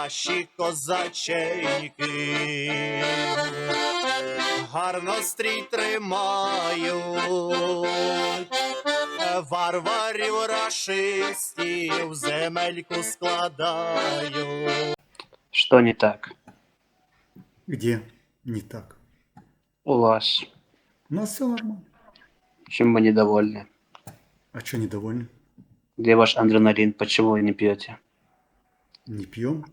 наші козаченьки. Гарно стрій тримають, варварів рашистів земельку складають. Что не так Где не так? у вас? У нас все нормально. Чем вы недовольны? А что недовольны? Где ваш адреналин? Почему вы не пьете? Не пьем?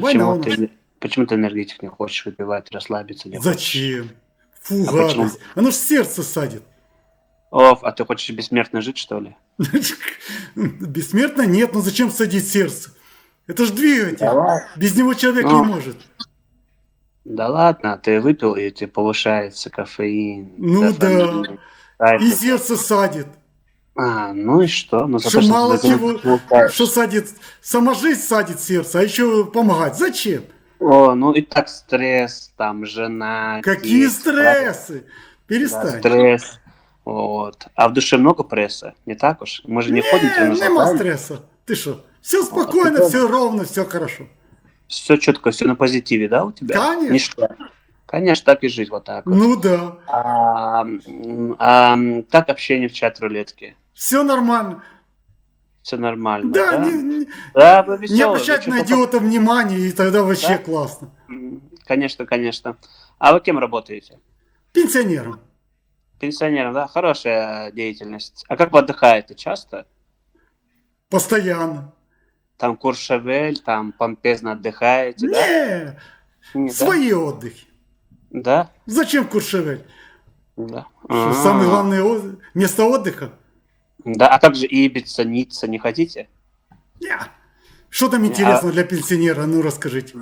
Почему Война ты, почему ты энергетик не хочешь выпивать, расслабиться? Не? Зачем? Фу, А гадость. почему? Оно ж сердце садит. Оф, а ты хочешь бессмертно жить, что ли? Бессмертно нет, но зачем садить сердце? Это ж двигатель. Давай. Без него человек Ну. не может. Да ладно, ты выпил, и тебе повышается кофеин. Ну дофамин, И сердце садит. А, ну и что? Ну, Что мало чего, что садит, сама жизнь садит сердце, а еще помогать. Зачем? О, ну и так стресс, там, жена. Какие дети, стрессы? да, Перестань. стресс. Вот. А в душе много пресса? Не так уж? Мы же не ходим Э, Нема стресса. Ты что? Все спокойно, ты все ровно, все хорошо. Все четко, все на позитиве, да, у тебя? Конечно. Ничто. Конечно, так и жить вот так вот. Ну да. А, а, м, как общение в чат-рулетке? Все нормально. Все нормально, Да, да? не, не- Да, вы не веселые, обращать на идиота внимания, и тогда вообще Да? классно. Конечно, конечно. А вы кем работаете? Пенсионерам. Пенсионером, да? Хорошая деятельность. А как вы отдыхаете? Часто? Постоянно. Там Куршевель, там помпезно отдыхаете, да? Не, Не, да? свои отдыхи. Да? Зачем Куршевель? Да. Что, А. Самое главное о- место отдыха? Да, а как же Ибица, Ницца, не хотите? Не. Что там интересно для пенсионера? Ну расскажите.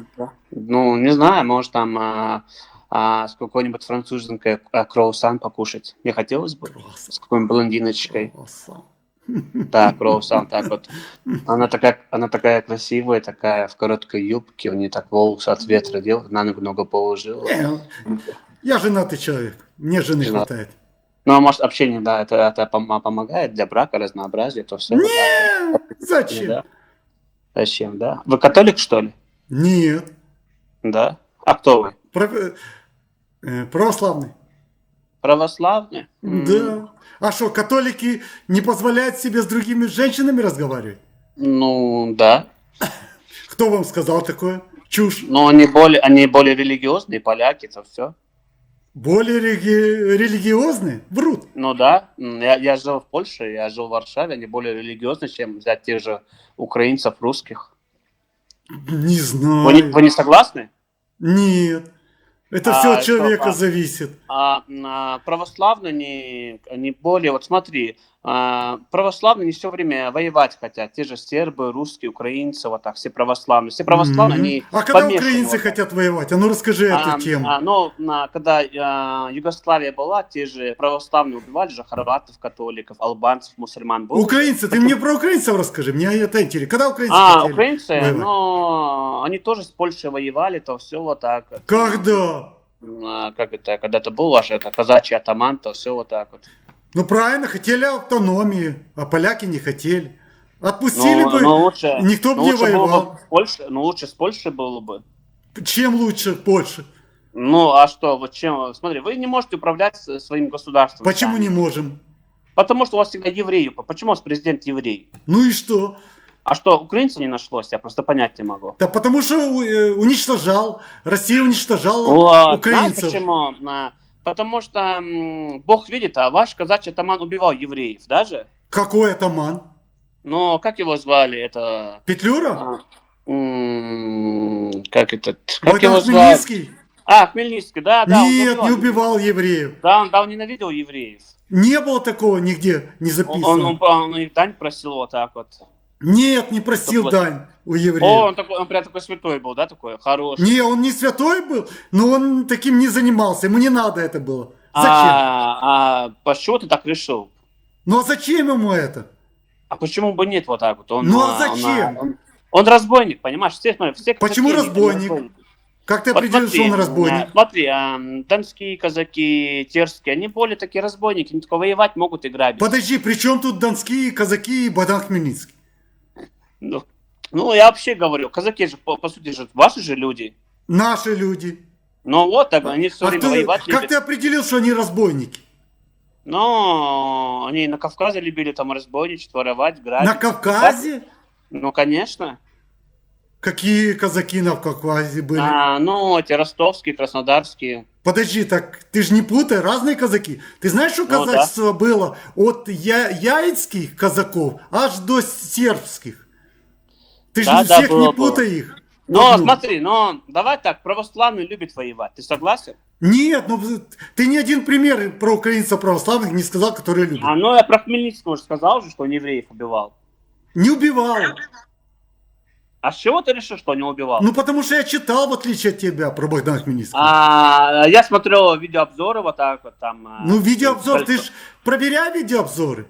Ну, не знаю, может там а, а, с какой-нибудь француженкой а, кроусан покушать. Не хотелось бы? Круассан. С какой-нибудь блондиночкой. Круассан. Да, кроусан, так вот. Она такая, она такая красивая, такая в короткой юбке, у нее так волосы от ветра делают, на ногу много положила. Я женатый человек. Мне жены Женат. хватает. Ну, а может, общение, да, это, это пом- помогает для брака, разнообразия, то все. Не, зачем? Да. Зачем, да? Вы католик, что ли? Нет. Да. А кто вы? Про- э, православный. Православный? Да. А что, католики не позволяют себе с другими женщинами разговаривать? Ну, да. Кто вам сказал такое? Чушь. Но они более, они более религиозные, поляки, то все. Более реги- религиозные? Врут. Ну да, я, я жил в Польше, я жил в Варшаве, они более религиозны, чем взять тех же украинцев, русских. Не знаю. Вы не, вы не согласны? Нет. Это А все от что, человека а? зависит. А, а, православные, они, они более, вот смотри, православные не все время воевать хотят, те же сербы, русские, украинцы, вот так, все православные. Все православные, Мгм. они А когда украинцы вот хотят воевать? А ну расскажи А, эту тему. а, ну, на- когда а, Югославия была, те же православные убивали же хорватов, католиков, албанцев, мусульман. Было? Украинцы, ты мне про украинцев расскажи, мне это интересно. Когда украинцы А, хотели? украинцы, воевать? ну, они тоже с Польшей воевали, то все вот так. Когда? А, как это, когда-то был ваш это, казачий атаман, то все вот так вот. Ну правильно, хотели автономии, а поляки не хотели. Отпустили Ну, бы, ну, лучше, никто бы ну, не лучше воевал. бы в Польше, ну, лучше с Польшей было бы. Чем лучше Польша? Ну, а что, вот чем, смотри, вы не можете управлять своим государством. Почему сами. не можем? Потому что у вас всегда евреи. Почему у вас президент еврей? Ну и что? А что, украинцев не нашлось? Я просто понять не могу. Да потому что э, уничтожал, Россия уничтожала Вот, знаешь украинцев. почему? Потому что Бог видит, а ваш казачий атаман убивал евреев, даже? Какой атаман? Но как его звали? Это... Петлюра? а, м, Как это? Как Богдан его звали? А, Хмельницкий, да, да. он Нет, не убивал евреев. Да, он, да, он ненавидел евреев. Не было такого нигде, не Он, записано. он, он, он их дань просил вот так вот. Нет, не просил Вот. дань у О, евреев. он, такой, он прям такой святой был, да, такой хороший. Не, он не святой был, но он таким не занимался. Ему не надо это было. Зачем? А, а почему ты так решил? Ну а зачем ему это? А почему бы нет вот так вот? Он, Ну, а он, зачем? Он, он разбойник, понимаешь? Все, смотри, все Почему разбойник? разбойники. Как ты Вот определил, что смотри, он разбойник? а, Смотри, а, донские казаки, терские, они более такие разбойники, они только воевать могут и грабить. Подожди, при чем тут донские казаки и Богдан Хмельницкий? Ну, Ну, я вообще говорю, казаки же, по, по сути же, ваши же люди. Наши люди. Ну вот, так, они все А время ты- воевать как любят. ты определил, что они разбойники? Но они на Кавказе любили там разбойничать, воровать, грабить. На Кавказе? Ну, конечно. Какие казаки на Кавказе были? А, ну, эти ростовские, краснодарские. Подожди, так ты же не путай, разные казаки. Ты знаешь, что Ну да. казачество было от я- яицких казаков аж до сербских? Ты же Да, да, всех было, не путай их. Но Ну. смотри, но давай так, православные любят воевать. Ты согласен? Нет, ну ты ни один пример про украинцев православных не сказал, которые любят. А ну я про Хмельницкого уже сказал же, что он евреев убивал. Не убивал. А с чего ты решил, что не убивал? Ну потому что я читал, в отличие от тебя, про Богдана Хмельницкого. А, я смотрел видеообзоры вот так вот там. а, ну видеообзор, ты кольцо. ж проверяй видеообзоры.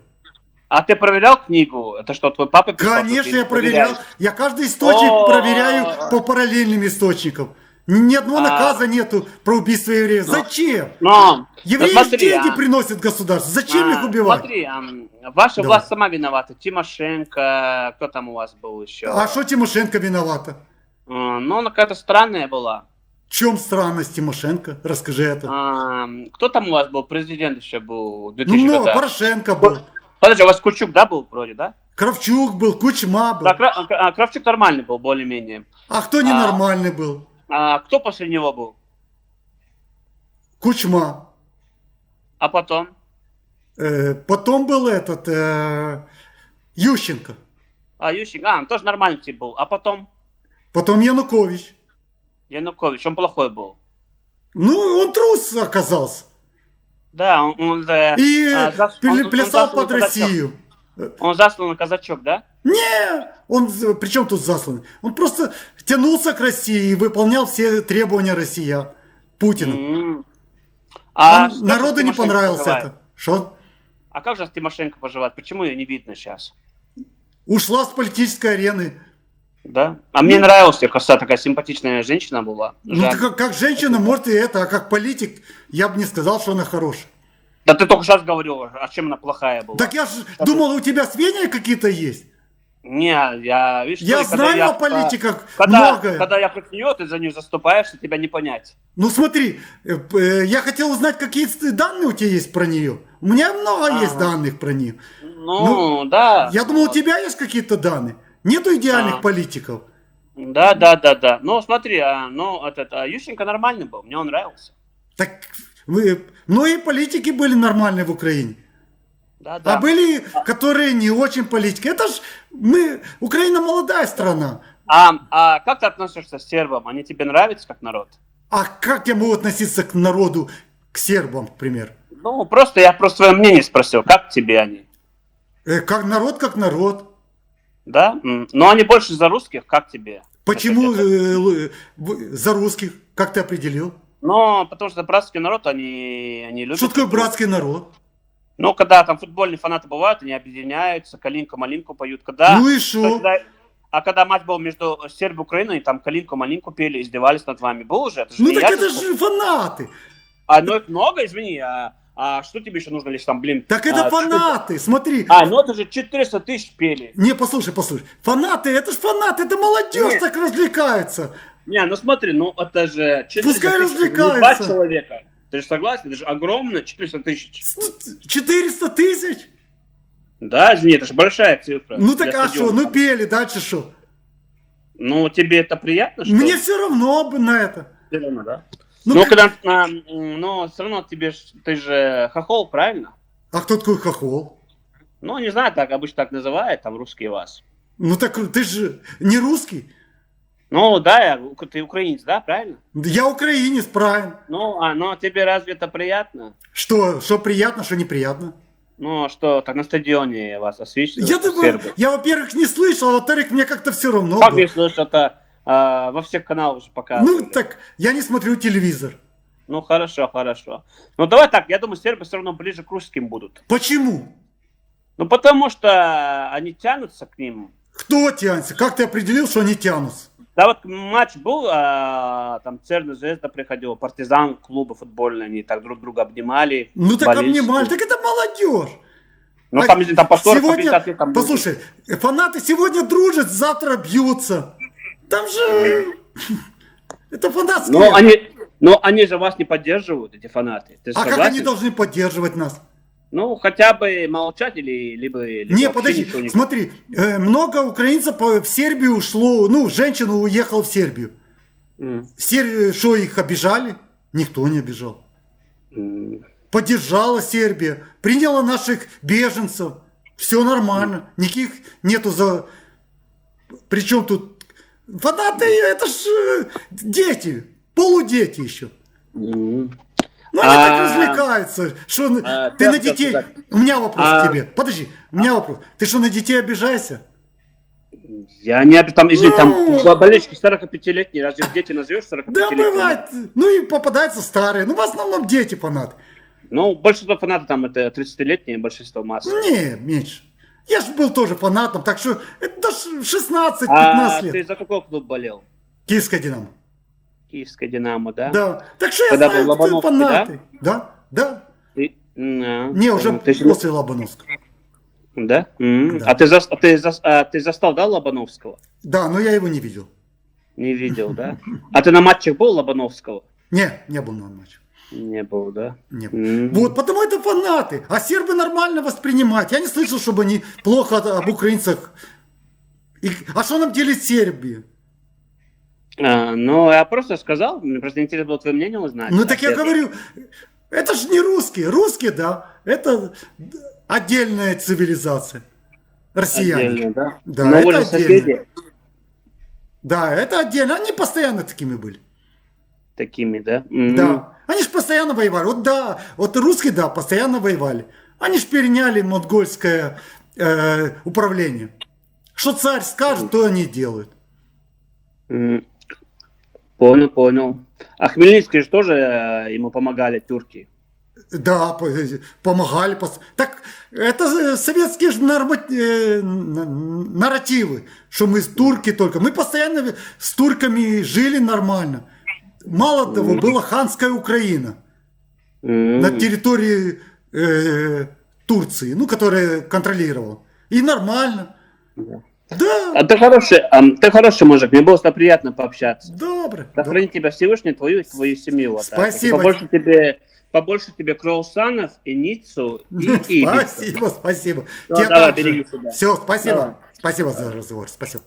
А ты проверял книгу? Это что, твой папа писал? Конечно, я проверял. проверяешь? Я каждый источник О! проверяю по параллельным источникам. Ни одного А. наказа нету про убийство евреев. Зачем? Но, Евреи да смотри, деньги а, приносят государству. Зачем а, их убивать? Смотри, ам, ваша Давай. власть сама виновата. Тимошенко, кто там у вас был еще? А что Тимошенко виновата? А, Ну, она какая-то странная была. В чем странность Тимошенко? Расскажи это. А, кто там у вас был? Президент еще был ну, 2000 много. Порошенко был. Подожди, у вас Кучук, да, был вроде, да? Кравчук был, Кучма был. Да, Кра- а, Кравчук нормальный был, более-менее. А кто ненормальный был? А кто после него был? Кучма. А потом? Э, потом был этот э, Ющенко. А, Ющенко, а, он тоже нормальный тип был. А потом? Потом Янукович. Янукович, он плохой был. Ну, он трус оказался. Да, он, он, э, И а, зас- он- плясал под. Россию. Он заслан на казачок, да? Не, он, при чем тут засланный? Он просто тянулся к России и выполнял все требования россиян. Путина. М. А Он- народу не понравилось поживает? это. Что? А как же Тимошенко поживает? Почему ее не видно сейчас? Ушла с политической арены. Да? А мне нравилась ее коса, такая симпатичная женщина была. Ну, ты как, как женщина, может и это, а как политик, я бы не сказал, что она хорошая. Да ты только сейчас говорил, а чем она плохая была? Так я же думал, у тебя сведения какие-то есть. Не, я, видишь, Я что, знаю я- о политиках когда, многое. Когда я против нее, ты за нее заступаешься, тебя не понять. Ну смотри, э, э, я хотел узнать, какие данные у тебя есть про нее. У меня много Ага. есть данных про нее. Ну, да. Я думал, у тебя есть какие-то данные. Нету идеальных А. политиков. Да, да, да, да. Ну, смотри, а, ну, этот, а, Ющенко нормальный был, мне он нравился. Так вы, многие политики были нормальные в Украине. Да, да. А были, которые не очень политики. Это ж мы, Украина молодая страна. А, а как ты относишься к сербам? Они тебе нравятся как народ? А как я могу относиться к народу, к сербам, к примеру? Ну, просто я просто свое мнение спросил, как тебе они? Э, как народ, как народ. Да? Но они больше за русских, как тебе? Почему э, за русских? Как ты определил? Ну, потому что братский народ, они, они любят. Что такое братский народ? Ну, когда там футбольные фанаты бывают, они объединяются, калинку-малинку поют. Когда, Ну и что? а когда матч был между Сербией и Украиной, там калинку-малинку пели, издевались над вами. Был уже? Это же Ну так это же- же фанаты. А, ну их много, извини. А, а что тебе еще нужно лишь там, блин? Так это а, фанаты, смотри. А, ну это же 400 тысяч пели. Не, послушай, послушай. Фанаты, это ж фанаты, это молодежь Нет. так развлекается. Не, ну смотри, ну это же 400 Пускай тысяч, развлекаются. не два человека. Ты же согласен? Это же огромно, 400 тысяч. С- 400 тысяч? Да, извини, это же большая цифра. Ну так а что, ну пели, дальше что? Ну, тебе это приятно, что Мне все равно бы на это. Всё равно, да? Ну, Ну, когда, а, ну, все равно тебе, ты же хохол, правильно? А кто такой хохол? Ну, не знаю, так обычно так называют, там, русские вас. Ну так ты же не русский. Ну, да, я, ты украинец, да, правильно? Я украинец, правильно. Ну, а, ну, тебе разве это приятно? Что, что приятно, что неприятно? Ну, что, так на стадионе вас освещают Я, думаю, я, во-первых, не слышал, а во-вторых, мне как-то все равно Как было. не слышишь, это а, во всех каналах уже показывали. Ну так, я не смотрю телевизор. Ну, хорошо, хорошо. Ну, давай так, я думаю, сербы все равно ближе к русским будут. Почему? Ну, потому что они тянутся к ним. Кто тянется? Как ты определил, что они тянутся? Да вот матч был, а, там Церна Звезда приходил, партизан, клубы футбольные, они так друг друга обнимали. Ну так болельщики. обнимали, так это молодежь. Ну, А там, там по 40, по сегодня, 50 лет, там послушай, фанаты сегодня дружат, завтра бьются. Там же... Это фанатские. Но они, но они же вас не поддерживают, эти фанаты. Ты а как согласен? они должны поддерживать нас? Ну, хотя бы молчать или либо, либо Не, подожди, не- смотри, э, много украинцев в Сербию ушло, ну, женщина уехала в Сербию. М, Сер- Что, их обижали? Никто не обижал. м. Поддержала Сербия, приняла наших беженцев. Все нормально, никаких нету за... Причем тут фанаты, это ж э, дети, полудети еще. М. Ну, они А, так развлекаются. Что, а, ты на детей... У меня вопрос А. к тебе. Подожди, у меня вопрос. Ты что, на детей обижаешься? Я не там, извини, там Ну. болельщики 45-летние, разве дети назовешь 45 Да, бывает. Ну и попадаются старые. Ну, в основном дети фанаты. Ну, большинство фанатов там это 30-летние, большинство масс. Не, меньше. Я же был тоже фанатом, так что это даже 16-15 А лет. ты за какой клуб болел? Киевская Динамо. Киевская Динамо, да? Да. Так что я Когда знаю, был кто Лобановский, фанаты. Да? Да. Да. Не, уже Ну, ты- после Лобановского. Да? М. Да. А ты, зас- а ты, зас- а ты застал, да, Лобановского? Да, но я его не видел. Не видел, да? А ты на матчах был Лобановского? Не, не был на матче. Не был, да? Не был. М. Вот, потому это фанаты. А сербы нормально воспринимают. Я не слышал, чтобы они плохо об украинцах. И- а что нам делить Сербии? А, ну, я просто сказал, мне просто интересно было твое мнение узнать. Ну так я говорю, это же не русские. Русские, да, это отдельная цивилизация. Россияне. Отдельно, да? Да, Но это же соседи Да, это отдельно. Они постоянно такими были. Такими, да? Да. Они же постоянно воевали. Вот да, вот русские, да, постоянно воевали. Они же переняли монгольское э, управление. Что царь скажет, то они делают. Понял, понял. А Хмельницкий же тоже э, ему помогали турки. Да, по- помогали. Так это советские же нарма- э, нарративы, что мы с турки только. Мы постоянно с турками жили нормально. Мало того, была ханская Украина на территории э, Турции, ну, которая контролировала. И нормально. Да. А ты хороший, а, ты хороший мужик, мне было с тобой приятно пообщаться. добре. Да хранит тебя Всевышний, твою и твою семью. Вот. Спасибо. Побольше тебе, побольше тебе круассанов и Ниццу и. Спасибо, спасибо. Ну, давай, береги себя. Все, спасибо. Давай. Спасибо за разговор. Спасибо.